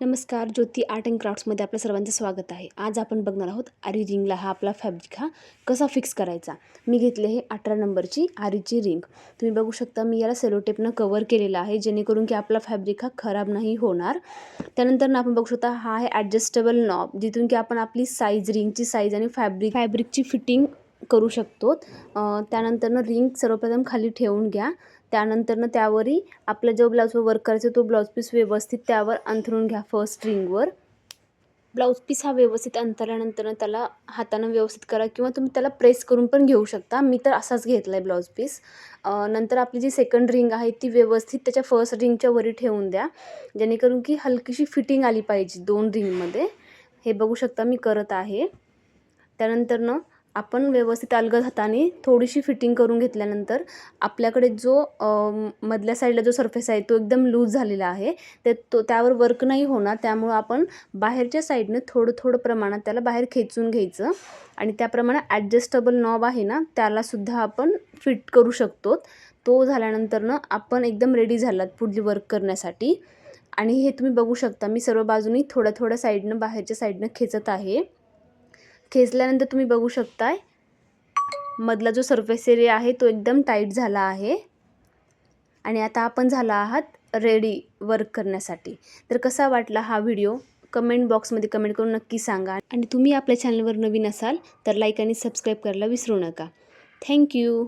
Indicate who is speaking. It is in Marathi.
Speaker 1: नमस्कार ज्योती आर्ट अँड क्राफ्ट्समध्ये आपलं सर्वांचं स्वागत आहे. आज आपण बघणार आहोत आरी रिंगला हा आपला फॅब्रिक हा कसा फिक्स करायचा? मी घेतले हे अठरा नंबरची आरीची रिंग. तुम्ही बघू शकता मी याला सेलोटेपनं कवर केलेलं आहे जेणेकरून की आपला फॅब्रिक हा खराब नाही होणार. त्यानंतर आपण बघू शकता हा आहे ॲडजस्टेबल नॉब जिथून की आपण आपली साईज रिंगची साईज आणि फॅब्रिक फॅब्रिकची फिटिंग करू शकतो. त्यानंतरनं रिंग सर्वप्रथम खाली ठेवून घ्या. त्यानंतरनं त्यावरही आपला जो ब्लाऊजवर वर्क करायचा तो ब्लाऊज पीस व्यवस्थित त्यावर अंथरून घ्या फर्स्ट रिंगवर ब्लाऊज पीस हा व्यवस्थित अंतरल्यानंतर त्याला हातानं व्यवस्थित करा किंवा तुम्ही त्याला प्रेस करून पण घेऊ शकता. मी तर असाच घेतला आहे ब्लाऊज पीस नंतर आपली जी सेकंड रिंग आहे ती व्यवस्थित त्याच्या फर्स्ट रिंगच्या वरी ठेवून द्या. जेणेकरून की हलकीशी फिटिंग आली पाहिजे दोन रिंगमध्ये हे बघू शकता मी करत आहे. त्यानंतरनं आपण व्यवस्थित अलगद हाताने थोडीशी फिटिंग करून घेतल्यानंतर आपल्याकडे जो मधल्या साईडला जो सरफेस आहे तो एकदम लूज झालेला आहे. ते तो त्यावर वर्क नाही होणार. त्यामुळं आपण बाहेरच्या साईडनं थोडं थोडं प्रमाणात त्याला बाहेर खेचून घ्यायचं. आणि त्याप्रमाणे ॲडजस्टेबल नॉब आहे ना त्यालासुद्धा आपण फिट करू शकतो. तो झाल्यानंतरनं आपण एकदम रेडी झालात पुढली वर्क करण्यासाठी. आणि हे तुम्ही बघू शकता. मी सर्व बाजूनी थोड्या थोड्या साईडनं बाहेरच्या साईडनं खेचत आहे. खेचल्यानंतर तुम्ही बघू शकताय. मधला जो सर्फेस एरिया आहे तो एकदम टाईट झाला आहे. आणि आता आपण झाला आहात रेडी वर्क करण्यासाठी. तर कसा वाटला हा व्हिडिओ कमेंट बॉक्समध्ये कमेंट करून नक्की सांगा. आणि तुम्ही आपल्या चॅनलवर नवीन असाल तर लाईक आणि सबस्क्राईब करायला विसरू नका. थँक्यू